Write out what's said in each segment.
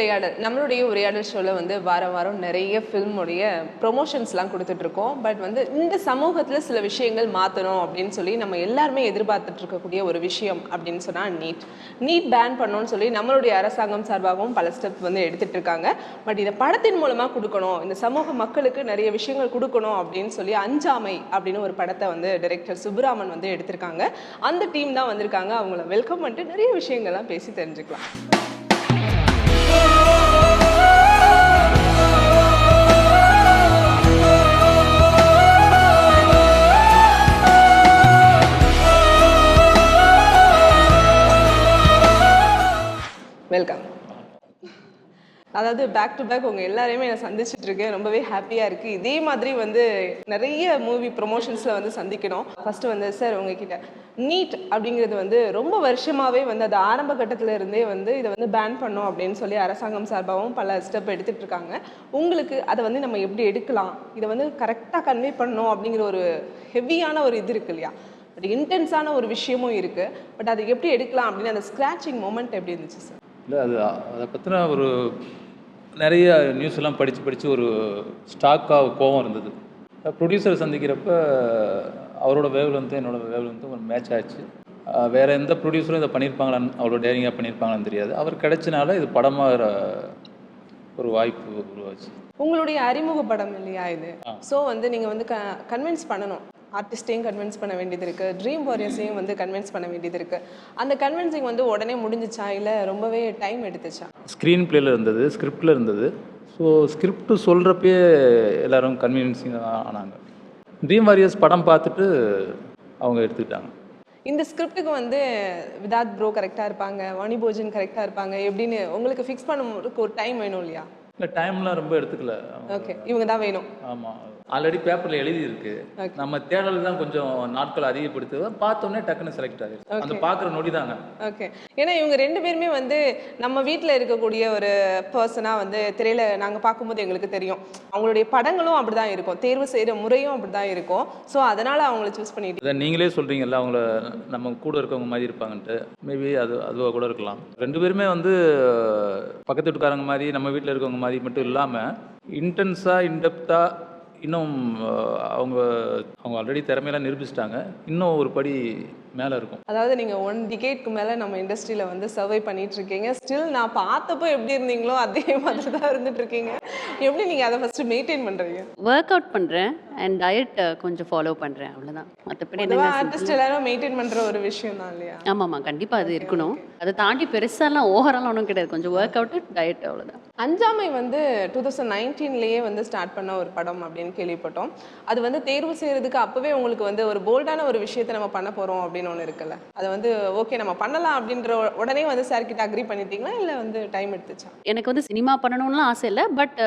உரையாடல் நம்மளுடைய உரையாடல் ஷோவில் வந்து வாரம் வாரம் நிறைய ஃபில்முடைய ப்ரொமோஷன்ஸ்லாம் கொடுத்துட்ருக்கோம் பட் வந்து இந்த சமூகத்தில் சில விஷயங்கள் மாற்றணும் அப்படின்னு சொல்லி நம்ம எல்லாருமே எதிர்பார்த்துட்டு இருக்கக்கூடிய ஒரு விஷயம் அப்படின்னு சொன்னால் நீட். நீட் பேன் பண்ணணும்னு சொல்லி நம்மளுடைய அரசாங்கம் சார்பாகவும் பல ஸ்டெப் வந்து எடுத்துகிட்டு இருக்காங்க. பட் இதை படத்தின் மூலமாக கொடுக்கணும் இந்த சமூக மக்களுக்கு நிறைய விஷயங்கள் கொடுக்கணும் அப்படின்னு சொல்லி அஞ்சாமை அப்படின்னு ஒரு படத்தை வந்து டைரக்டர் சுப்புராமன் வந்து எடுத்திருக்காங்க. அந்த டீம் தான் வந்திருக்காங்க. அவங்கள வெல்கம் பண்ணிட்டு நிறைய விஷயங்கள்லாம் பேசி தெரிஞ்சுக்கலாம். வெல்கம் அதாவது பேக் டு பேக் உங்கள் எல்லாரையுமே நான் சந்திச்சுட்டு இருக்கேன். ரொம்பவே ஹாப்பியாக இருக்குது இதே மாதிரி வந்து நிறைய மூவி ப்ரொமோஷன்ஸில் வந்து சந்திக்கணும். ஃபஸ்ட்டு வந்து சார் உங்ககிட்ட நீட் அப்படிங்கிறது வந்து ரொம்ப வருஷமாகவே வந்து அது ஆரம்ப கட்டத்தில் இருந்தே வந்து இதை வந்து பேன் பண்ணோம் அப்படின்னு சொல்லி அரசாங்கம் சார்பாகவும் பல ஸ்டெப் எடுத்துகிட்டு இருக்காங்க. உங்களுக்கு அதை வந்து நம்ம எப்படி எடுக்கலாம்? இதை வந்து கரெக்டாக கன்வே பண்ணணும் அப்படிங்கிற ஒரு ஹெவியான ஒரு இது இருக்கு இல்லையா? பட் இன்டென்ஸான ஒரு விஷயமும் இருக்குது பட் அதை எப்படி எடுக்கலாம் அப்படின்னு அந்த ஸ்க்ராச்சிங் மூமெண்ட் எப்படி இருந்துச்சு சார் இல்லை அது அதை பற்றின ஒரு நிறைய நியூஸ் எல்லாம் படித்து படித்து ஒரு ஸ்டாக்காக கோவம் இருந்தது. ப்ரொடியூசர் சந்திக்கிறப்ப அவரோட வேவ் வந்து என்னோட வேவ் வந்து ஒரு மேட்ச் ஆச்சு. வேற எந்த ப்ரொடியூசரும் இதை பண்ணியிருப்பாங்களான்னு அவ்வளோ டேரிங்காக பண்ணியிருப்பாங்களான்னு தெரியாது. அவர் கிடைச்சனால இது படமாக ஒரு வாய்ப்பு உருவாச்சு. உங்களுடைய அறிமுக படம் இல்லையா இது? ஸோ வந்து நீங்கள் வந்து க கன்வின்ஸ் பண்ணணும். ஆர்டிஸ்டையும் கன்வின்ஸ் பண்ண வேண்டியது இருக்குது ட்ரீம் வாரியர்ஸையும் வந்து கன்வின்ஸ் பண்ண வேண்டியது இருக்குது அந்த கன்வின்சிங் வந்து உடனே முடிஞ்சிச்சா? இல்லை ரொம்பவே டைம் எடுத்துச்சா? ஸ்க்ரீன் பிளேல இருந்தது ஸ்கிரிப்டில் இருந்தது. ஸோ ஸ்கிரிப்ட் சொல்கிறப்பயே எல்லாரும் கன்வீனியன்ஸிங் ஆனாங்க. ட்ரீம் வாரியர்ஸ் படம் பார்த்துட்டு அவங்க எடுத்துக்கிட்டாங்க. இந்த ஸ்கிரிப்டுக்கு வந்து விதாத் ப்ரோ கரெக்டாக இருப்பாங்க வாணி போஜன் கரெக்டாக இருப்பாங்க எப்படின்னு உங்களுக்கு ஃபிக்ஸ் பண்ணுறதுக்கு ஒரு டைம் வேணும் இல்லையா? இல்லை டைம்லாம் ரொம்ப எடுத்துக்கல. ஓகே இவங்க தான் வேணும். ஆமாம் ஆல்ரெடி பேப்பரில் எழுதி இருக்கு Okay. நம்ம தேடல் தான் கொஞ்சம் நாட்கள் அதிகப்படுத்து பார்த்தோன்னே டக்குன்னு செலக்ட் ஆகிடுச்சு அந்த பார்க்குற நொடி தாங்க. ஓகே ஏன்னா இவங்க ரெண்டு பேருமே வந்து நம்ம வீட்டில் இருக்கக்கூடிய ஒரு பர்சனாக வந்து திரையில நாங்கள் பார்க்கும்போது எங்களுக்கு தெரியும். அவங்களுடைய படங்களும் அப்படி தான் இருக்கும். தேர்வு செய்கிற முறையும் அப்படி தான் இருக்கும். ஸோ அதனால் அவங்கள சூஸ் பண்ணிட்டு இதை நீங்களே சொல்கிறீங்கல்ல அவங்கள நம்ம கூட இருக்கவங்க மாதிரி இருப்பாங்கன்ட்டு. மேபி அது அதுவாக கூட இருக்கலாம். ரெண்டு பேருமே வந்து பக்கத்து வீட்டுக்காரங்க மாதிரி நம்ம வீட்டில் இருக்கவங்க மாதிரி மட்டும் இல்லாமல் இன்டென்ஸாக இன்டெப்த்தாக இன்னும் அவங்க அவங்க ஆல்ரெடி திறமையெல்லாம் நிரூபிச்சிட்டாங்க. இன்னும் ஒரு படி மேலே இருக்கும். அதாவது நீங்கள் ஒன் டிகேட்க்கு மேலே நம்ம இண்டஸ்ட்ரியில் வந்து சர்வை பண்ணிட்டு இருக்கீங்க ஸ்டில் நான் பார்த்தப்போ எப்படி இருந்தீங்களோ அதே மாதிரி தான் இருந்துட்டு இருக்கீங்க எப்படி நீங்கள் அதை ஃபஸ்ட்டு மெயின்டைன் பண்ணுறீங்க ஒர்க் அவுட் பண்ணுறேன் அண்ட் டயட் கொஞ்சம் ஃபாலோ பண்ணுறேன் அவ்வளோதான் மற்றபடி என்ன ஆர்டிஸ்ட் எல்லாரும் மெயின்டைன் பண்ணுற ஒரு விஷயம் தான் இல்லையா? ஆமாம்மா கண்டிப்பாக அது இருக்கணும். அதை தாண்டி பெருசாலாம் ஓவராலாம் ஒன்றும் கிடையாது. கொஞ்சம் ஒர்க் அவுட்டு டயட் அவ்வளோதான் அஞ்சாமை வந்து டூ தௌசண்ட் நைன்டீன்லேயே வந்து ஸ்டார்ட் பண்ண ஒரு படம் அப்படின்னு கேள்விப்பட்டோம். அது வந்து தேர்வு செய்யறதுக்கு அப்போவே உங்களுக்கு வந்து ஒரு போல்டான ஒரு விஷயத்தை நம்ம பண்ண போகிறோம் அப்படின்னு ஒன்று இருக்குல்ல. அதை வந்து ஓகே நம்ம பண்ணலாம் அப்படின்ற உடனே வந்து சார் கிட்ட அக்ரி பண்ணிட்டீங்களா? இல்லை வந்து டைம் எடுத்துச்சா? எனக்கு வந்து சினிமா பண்ணணும்லாம் ஆசை இல்லை பட்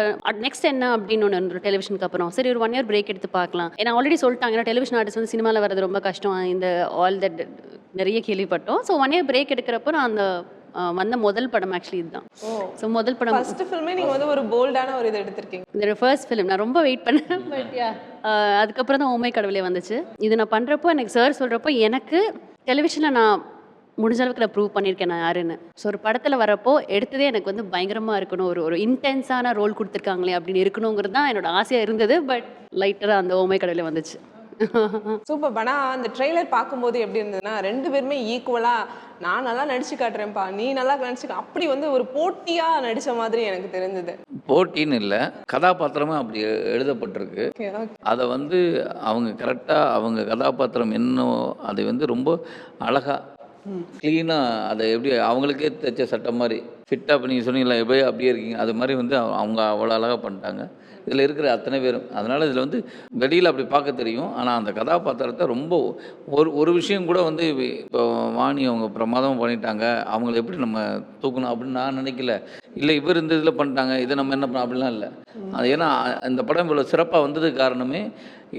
நெக்ஸ்ட் என்ன அப்படின்னு ஒன்று டெலிவிஷனுக்கு அப்புறம். சரி ஒரு ஒன் இயர் பிரேக் எடுத்து பார்க்கலாம். ஏன்னா ஆல்ரெடி சொல்லிட்டாங்க ஏன்னா டெலிவிஷன் ஆர்டிஸ்ட் வந்து சினிமாவில் வரது ரொம்ப கஷ்டம். இந்த ஆல் தட் நிறைய கேள்விப்பட்டோம். ஸோ ஒன் இயர் பிரேக் எடுக்கிறப்போ நான் அந்த வந்த முதல் படம் ஆக்சுவலி இதுதான். ஸோ முதல் படம் ஃபர்ஸ்ட் ஃபில்மே நீங்கள் வந்து ஒரு போல்டான ஒரு இது எடுத்திருக்கீங்க. இந்த ஃபர்ஸ்ட் ஃபிலிம் நான் ரொம்ப வெயிட் பண்ணேன். பட் யா அதுக்கப்புறம் தான் ஓமை கடவுளே வந்துச்சு. இது நான் பண்ணுறப்போ எனக்கு சார் சொல்கிறப்போ எனக்கு டெலிவிஷனில் நான் முடிஞ்ச அளவுக்கு நான் ப்ரூவ் பண்ணியிருக்கேன் நான் யாருன்னு. ஸோ ஒரு படத்தில் வரப்போ எடுத்ததே எனக்கு வந்து பயங்கரமாக இருக்கணும். ஒரு ஒரு இன்டென்ஸான ரோல் கொடுத்துருக்காங்களே அப்படின்னு இருக்கணுங்கிறது தான் என்னோட ஆசையாக இருந்தது. பட் லைட்டராக அந்த ஓமை கடவுளே வந்துச்சு. சூப்பர் பனா அந்த ட்ரெய்லர் பார்க்கும்போது எப்படி இருந்ததுன்னா ரெண்டு பேருமே ஈக்குவலாக நான் நல்லா நடிச்சு காட்டுறேன்ப்பா நீ நல்லா நடிச்சு அப்படி வந்து ஒரு போட்டியாக நடிச்ச மாதிரி எனக்கு தெரிஞ்சது. போட்டின்னு இல்லை கதாபாத்திரமும் அப்படி எழுதப்பட்டிருக்கு. அதை வந்து அவங்க கரெக்டாக அவங்க கதாபாத்திரம் என்ன அதை வந்து ரொம்ப அழகாக க்ளீனாக அதை எப்படி அவங்களுக்கே தைச்ச சட்டம் மாதிரி. ஃபிட்டாக இப்போ நீங்கள் சொன்னீங்களா எப்படி அப்படியே இருக்கீங்க. அது மாதிரி வந்து அவ- அவங்க அவ்வளோ அழகாக பண்ணிட்டாங்க. இதில் இருக்கிற அத்தனை பேரும். அதனால் இதில் வந்து வெளியில் அப்படி பார்க்க தெரியும். ஆனால் அந்த கதாபாத்திரத்தை ரொம்ப ஒரு ஒரு விஷயம் கூட வந்து இப்போ வாணி அவங்க பிரமாதம் பண்ணிட்டாங்க. அவங்கள எப்படி நம்ம தூக்கணும் அப்படின்னு நான் நினைக்கல. இல்லை இவர் இந்த இதில் பண்ணிட்டாங்க. இதை நம்ம என்ன பண்ண அப்படிலாம் இல்லை. அது ஏன்னா இந்த படம் இவ்வளோ சிறப்பாக வந்ததுக்கு காரணமே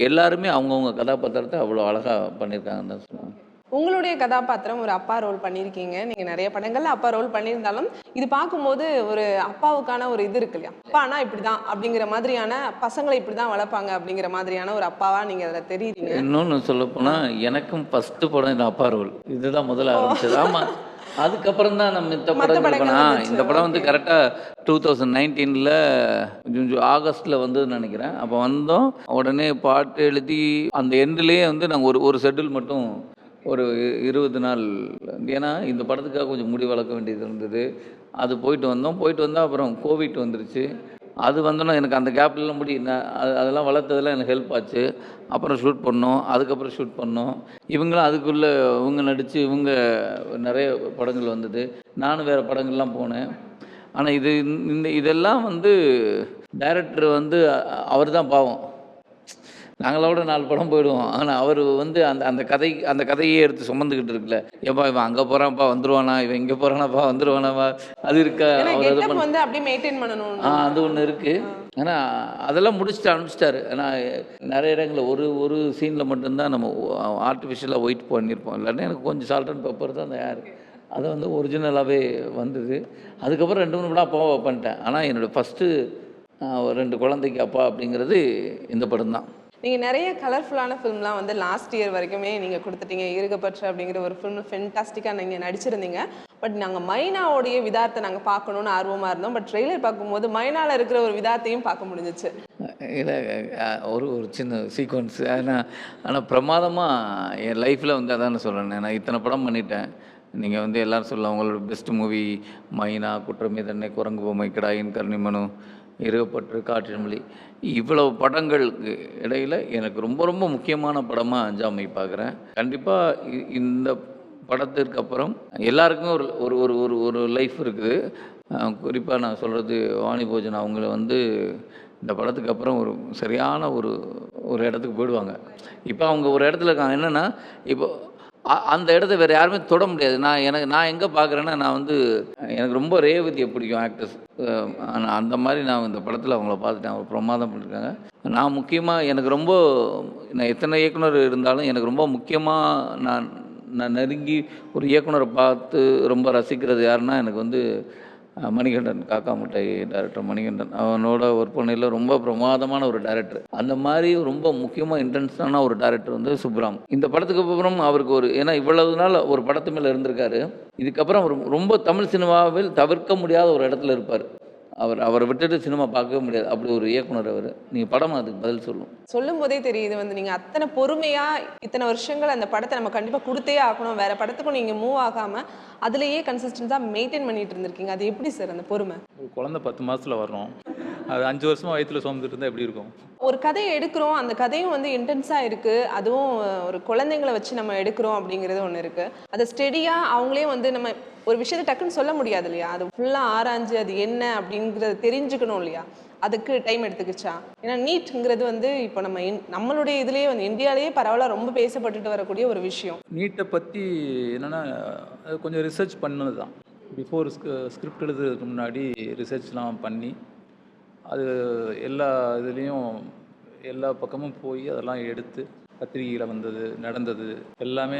எல்லாருமே அவங்கவுங்க கதாபாத்திரத்தை அவ்வளோ அழகாக பண்ணியிருக்காங்கன்னு தான் சொல்லுவாங்க உங்களுடைய கதாபாத்திரம் ஒரு அப்பா ரோல் பண்ணியிருக்கீங்க. நீங்கள் நிறைய படங்கள்ல அப்பா ரோல் பண்ணியிருந்தாலும் இது பார்க்கும்போது ஒரு அப்பாவுக்கான ஒரு இது இருக்கு இல்லையா? அப்பானா இப்படி தான் அப்படிங்கிற மாதிரியான பசங்களை இப்படி தான் வளர்ப்பாங்க அப்படிங்கிற மாதிரியான ஒரு அப்பாவா நீங்கள் அதில் தெரியுறீங்க. இன்னொன்று சொல்லப்போனால் எனக்கும் ஃபஸ்ட்டு படம் இந்த அப்பா ரோல். இதுதான் முதல்ல ஆரம்பிச்சது. ஆமாம் அதுக்கப்புறம் தான் நம்ம இந்த வந்துச்சு, இந்த படம் வந்து. கரெக்டாக டூ தௌசண்ட் நைன்டீனில் ஆகஸ்ட்டில் வந்ததுன்னு நினைக்கிறேன். அப்போ வந்தோம். உடனே பாட்டு எழுதி அந்த எண்ட்லேயே வந்து நாங்கள் ஒரு ஒரு ஷெட்யூல் மட்டும் ஒரு இருபது நாள். ஏன்னா இந்த படத்துக்காக கொஞ்சம் முடி வளர்க்க வேண்டியது இருந்தது. அது போயிட்டு வந்தோம். போயிட்டு வந்தால் அப்புறம் கோவிட் வந்துருச்சு. அது வந்தோன்னா எனக்கு அந்த கேப்லாம் முடி அது- அதெல்லாம் வளர்த்ததெல்லாம் எனக்கு ஹெல்ப் ஆச்சு. அப்புறம் ஷூட் பண்ணோம். அதுக்கப்புறம் ஷூட் பண்ணோம். இவங்களும் அதுக்குள்ளே இவங்க நடித்து இவங்க நிறைய படங்கள் வந்தது. நானும் வேறு படங்கள்லாம் போனேன். ஆனால் இது இந்த இதெல்லாம் வந்து டைரக்டர் வந்து அவர் தான் பாவம். நாங்களோட நாலு படம் போயிடுவோம். ஆனால் அவர் வந்து அந்த அந்த கதை அந்த கதையே எடுத்து சுமந்துக்கிட்டு இருக்குல்ல. ஏப்பா இவன் அங்கே போகிறான்ப்பா வந்துருவானா இவன் இங்கே போகிறானாப்பா வந்துருவானாப்பா அது இருக்கா? அவர் அது வந்து அப்படியே மெயின்டைன் பண்ணணும் ஆ அது ஒன்று இருக்குது ஆனால் அதெல்லாம் முடிச்சுட்டு அனுப்பிச்சிட்டாரு. ஆனால் நிறைய இடங்களில் ஒரு ஒரு சீனில் மட்டும்தான் நம்ம ஆர்டிஃபிஷியலாக ஒயிட் பண்ணியிருப்போம் இல்லாட்டி எனக்கு கொஞ்சம் சால்ட் அண்ட் பெப்பர் தான் அந்த யார் அது வந்து ஒரிஜினலாகவே வந்தது. அதுக்கப்புறம் ரெண்டு மூணு படம் அப்பாவை பண்ணிட்டேன். ஆனால் என்னோடய ஃபஸ்ட்டு ரெண்டு குழந்தைக்கு அப்பா அப்படிங்கிறது இந்த படம் தான் நீங்கள் நிறைய கலர்ஃபுல்லான ஃபிலிம்லாம் வந்து லாஸ்ட் இயர் வரைக்குமே நீங்கள் கொடுத்துட்டீங்க. இருகப்பற்ற அப்படிங்கிற ஒரு ஃபிலிம் ஃபென்டாஸ்டிக்காக நீங்கள் நடிச்சிருந்தீங்க. பட் நாங்கள் மைனாவோடைய விதார்த்தை நாங்கள் பார்க்கணும்னு ஆர்வமாக இருந்தோம். பட் ட்ரெய்லர் பார்க்கும்போது மைனாவில் இருக்கிற ஒரு விதார்த்தையும் பார்க்க முடிஞ்சிச்சு. இல்லை ஒரு ஒரு சின்ன சீக்வன்ஸ் ஆனால் ஆனால் பிரமாதமாக என் லைஃப்பில் வந்து அதான் சொல்கிறேன் நான் இத்தனை படம் பண்ணிட்டேன். நீங்கள் வந்து எல்லோரும் சொல்லலாம் உங்களோட பெஸ்ட் மூவி மைனா குற்றமே தன்னை குரங்கு பொம்மை கிடாயின் கருணிமனு இருகப்பற்று காற்றின்மொழி இவ்வளவு படங்களுக்கு இடையில் எனக்கு ரொம்ப ரொம்ப முக்கியமான படமாக அஞ்சாமை பார்க்குறேன். கண்டிப்பாக இந்த படத்திற்கு அப்புறம் எல்லாருக்கும் ஒரு ஒரு ஒரு ஒரு ஒரு லைஃப் இருக்குது. குறிப்பாக நான் சொல்கிறது வாணி போஜன் அவங்கள வந்து இந்த படத்துக்கு அப்புறம் ஒரு சரியான ஒரு ஒரு இடத்துக்கு போயிடுவாங்க. இப்போ அவங்க ஒரு இடத்துல இருக்காங்க. என்னென்னா இப்போ அந்த இடத்த வேறு யாருமே தொட முடியாது. நான் எனக்கு நான் எங்கே பார்க்குறேன்னா நான் வந்து எனக்கு ரொம்ப ரேவதியை பிடிக்கும் ஆக்டர்ஸ் அந்த மாதிரி நான் இந்த படத்தில் அவங்கள பார்த்துட்டேன் அவங்க பிரமாதம் பண்ணியிருக்காங்க நான் முக்கியமாக எனக்கு ரொம்ப நான் எத்தனை இயக்குனர் இருந்தாலும் எனக்கு ரொம்ப முக்கியமாக நான் நான் நெருங்கி ஒரு இயக்குனரை பார்த்து ரொம்ப ரசிக்கிறது யாருன்னா எனக்கு வந்து மணிகண்டன் காக்கா முட்டை டைரக்டர் மணிகண்டன். அவனோட ஒர்க் பண்ணையில் ரொம்ப பிரமாதமான ஒரு டேரக்டர் அந்த மாதிரி ரொம்ப முக்கியமாக இன்டென்ஸான ஒரு டைரக்டர் வந்து சுப்ராம். இந்த படத்துக்கு அப்புறம் அவருக்கு ஒரு ஏன்னா இவ்வளவு நாள் ஒரு படத்து மேலே இருந்திருக்காரு. இதுக்கப்புறம் அவர் ரொம்ப தமிழ் சினிமாவில் தவிர்க்க முடியாத ஒரு இடத்துல இருப்பார். அவர் அவரை விட்டுட்டு சினிமா பார்க்கவே முடியாது. அப்படி ஒரு இயக்குனர் அவர். நீங்கள் படம் அதுக்கு பதில் சொல்லும் சொல்லும் போதே தெரியுது வந்து நீங்க அத்தனை பொறுமையா இத்தனை வருஷங்கள் அந்த படத்தை நம்ம கண்டிப்பா கொடுத்தே ஆகணும். வேற படத்துக்கும் நீங்க மூவ் ஆகாம அதுலயே கன்சிஸ்டன்ஸா மெயின்டைன் பண்ணிட்டு இருந்திருக்கீங்க. அது எப்படி சார் அந்த பொறுமை? ஒரு குழந்தை பத்து மாதத்தில் வர்றோம். அது அஞ்சு வருஷமா வயித்துல சுமந்துட்டு இருந்தால் எப்படி இருக்கும்? ஒரு கதையை எடுக்கிறோம். அந்த கதையும் வந்து இன்டென்ஸாக இருக்குது அதுவும் ஒரு குழந்தைங்களை வச்சு நம்ம எடுக்கிறோம் அப்படிங்கிறது ஒன்று இருக்குது அதை ஸ்டெடியாக அவங்களே வந்து நம்ம ஒரு விஷயத்தை டக்குன்னு சொல்ல முடியாது இல்லையா? அது ஃபுல்லாக ஆராய்ஞ்சு அது என்ன அப்படிங்கிறத தெரிஞ்சுக்கணும் இல்லையா? அதுக்கு டைம் எடுத்துக்கிச்சா? ஏன்னா நீட்ங்கிறது வந்து இப்போ நம்ம நம்மளுடைய இதுலேயே வந்து இந்தியாவிலேயே பரவாயில்ல ரொம்ப பேசப்பட்டுட்டு வரக்கூடிய ஒரு விஷயம். நீட்டை பற்றி என்னென்னா அது கொஞ்சம் ரிசர்ச் பண்ணது தான் பிஃபோர் ஸ்கிரிப்ட் எழுதுறதுக்கு முன்னாடி ரிசர்ச்லாம் பண்ணி அது எல்லா இதுலேயும் எல்லா பக்கமும் போய் அதெல்லாம் எடுத்து பத்திரிகையில் வந்தது நடந்தது எல்லாமே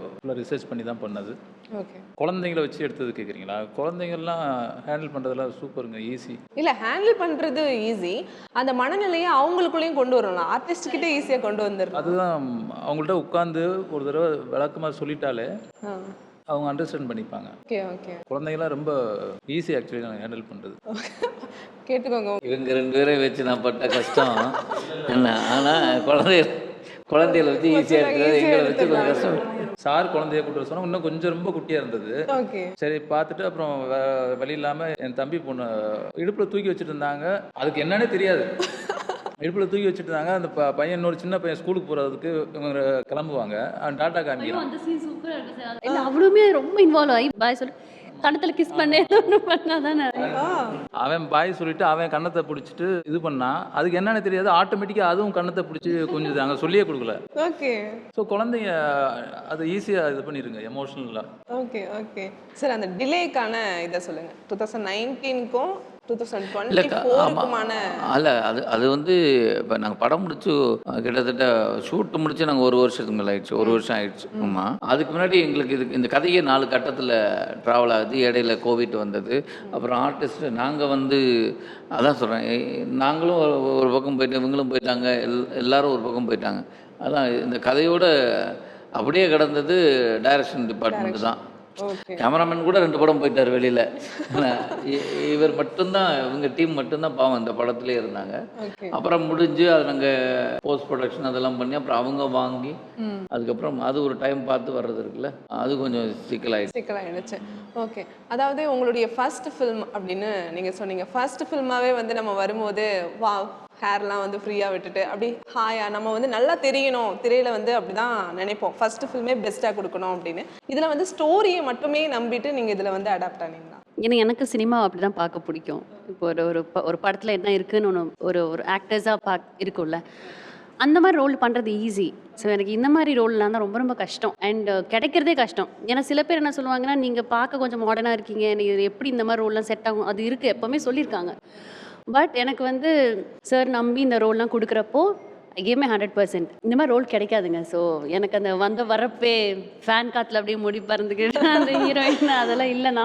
ஃபுல்லாக ரிசர்ச் பண்ணி தான் பண்ணது. ஓகே. குழந்தைங்கள வச்சு எடுத்தது கேட்குறீங்களா குழந்தைங்கள்லாம் ஹேண்டில் பண்ணுறதெல்லாம் சூப்பருங்க ஈஸி இல்ல ஹேண்டில் பண்றது ஈஸி அந்த மனநிலையை அவங்களுக்குள்ளேயும் கொண்டு வரலாம். ஆர்டிஸ்ட் கிட்ட ஈஸியா கொண்டு வந்துடலாம் அதுதான் அவங்கள்ட்ட உட்காந்து ஒரு தடவை விளக்கமாக சொல்லிட்டாலே அவங்க அண்டர்ஸ்டாண்ட் பண்ணிப்பாங்க. ஓகே ஓகே குழந்தைங்களாம் ரொம்ப ஈஸி ஆக்சுவலி நான் ஹேண்டில் பண்ணுறது கேட்டுக்கோங்க. இவங்க ரெண்டு பேரை வச்சு நான் பட்ட கஷ்டம் என்ன? ஆனால் குழந்தை குழந்தைகளை வச்சு ஈஸியாக இருக்கிறது எங்களை வச்சு கொஞ்சம் கஷ்டம். சார் குழந்தைய கூட்டு சொன்னா இன்னும் கொஞ்சம் ரொம்ப குட்டியாக இருந்தது. ஓகே சரி பார்த்துட்டு அப்புறம் வே- வழி இல்லாமல் என் தம்பி பொண்ணு இடுப்பில் தூக்கி வச்சுட்டு இருந்தாங்க. அதுக்கு என்னன்னே தெரியாது. இடுப்பில் தூக்கி வச்சுட்டு இருந்தாங்க அந்த பையன் இன்னொரு சின்ன பையன் ஸ்கூலுக்கு போகிறதுக்கு இவங்க கிளம்புவாங்க. அவன் டாட்டா காமிக்கிறான் அவளுமே ரொம்ப இன்வால்வ் ஆகி பாய் சொல்லி கணத்துல கிஸ் பண்ணே பண்ணாதானே. அவன் பாய் சொல்லிட்டு அவன் கன்னத்தை பிடிச்சிட்டு இது பண்ணான் அதுக்கு என்னன்னு தெரியாது ஆட்டோமேட்டிக்காக அதுவும் கன்னத்தை பிடிச்சி கொஞ்சம் அங்கே சொல்லியே கொடுக்கல. ஓகே. ஸோ குழந்தைங்க அதை ஈஸியாக இது பண்ணிடுங்க எமோஷ்னலாக ஓகே ஓகே. சார் அந்த டிலேக்கான இதை சொல்லுங்க. டூ தௌசண்ட் நைன்டீனுக்கும் அல்ல அது அது வந்து இப்போ நாங்கள் படம் முடிச்சு கிட்டத்தட்ட ஷூட்டு முடிச்சு நாங்கள் ஒரு வருஷத்துக்கு மேலே ஆயிடுச்சு. ஒரு வருஷம் ஆயிடுச்சு. ஆமாம் அதுக்கு முன்னாடி எங்களுக்கு இது இந்த கதையே நாலு கட்டத்தில் ட்ராவல் ஆகுது. இடையில கோவிட் வந்தது. அப்புறம் ஆர்டிஸ்ட் நாங்கள் வந்து அதான் சொல்கிறேன் நாங்களும் ஒரு- பக்கம் போயிட்டு இவங்களும் போயிட்டாங்க. எல் எல்லாரும் ஒரு பக்கம் போயிட்டாங்க. அதான் இந்த கதையோட அப்படியே கிடந்தது டைரக்ஷன் டிபார்ட்மெண்ட் தான். கேமராமேன் கூட ரெண்டு படம் போயிட்டார் வெளியில். இவர் மட்டும்தான் இவங்க டீம் மட்டும்தான் பாவம் இந்த படத்துலேயே இருந்தாங்க. அப்புறம் முடிஞ்சு அது நாங்கள் போஸ்ட் ப்ரொடக்ஷன் அதெல்லாம் பண்ணி அப்புறம் அவங்க வாங்கி அதுக்கப்புறம் அது ஒரு டைம் பார்த்து வர்றது இருக்குல்ல அது கொஞ்சம் சிக்கலாயிடுச்சு. சிக்கலாயிடுச்சு. ஓகே. அதாவது உங்களுடைய ஃபர்ஸ்ட் ஃபில்ம் அப்படின்னு நீங்க சொன்னீங்க. ஃபர்ஸ்ட் ஃபில்மாவே வந்து நம்ம வரும்போது வா ஹேர்லாம் வந்து ஃப்ரீயாக விட்டுட்டு அப்படி ஹாயா நம்ம வந்து நல்லா தெரியணும் திரையில வந்து அப்படிதான் நினைப்போம். ஃபர்ஸ்ட் ஃபில்மே பெஸ்ட்டாக கொடுக்கணும் அப்படின்னு. இதில் வந்து ஸ்டோரியை மட்டுமே நம்பிட்டு நீங்கள் இதில் வந்து அடாப்ட் ஆனீங்களா? ஏன்னா எனக்கு சினிமா அப்படி தான் பார்க்க பிடிக்கும். இப்போ ஒரு ஒரு ப- ஒரு படத்தில் என்ன இருக்குன்னு ஒன்று ஒரு ஒரு ஆக்டர்ஸாக பாக் இருக்கும்ல. அந்த மாதிரி ரோல் பண்ணுறது ஈஸி ஸோ எனக்கு இந்த மாதிரி ரோல்லாம் தான் ரொம்ப ரொம்ப கஷ்டம். அண்ட் கிடைக்கிறதே கஷ்டம். ஏன்னா சில பேர் என்ன சொல்லுவாங்கன்னா நீங்கள் பார்க்க கொஞ்சம் மாடர்னாக இருக்கீங்க. நீங்கள் எப்படி இந்த மாதிரி ரோல்லாம் செட் ஆகும்? அது இருக்குது எப்போவுமே சொல்லியிருக்காங்க. பட் எனக்கு வந்து சார் நம்பி இந்த ரோல்லாம் கொடுக்குறப்போ கேமே ஹண்ட்ரட் பர்சன்ட் இந்த மாதிரி ரோல் கிடைக்காதுங்க. ஸோ எனக்கு அந்த வந்த வரப்பே ஃபேன் காத்துல அப்படியே முடி பறந்துக்கிட்டு அந்த ஹீரோயின் அதெல்லாம் இல்லைண்ணா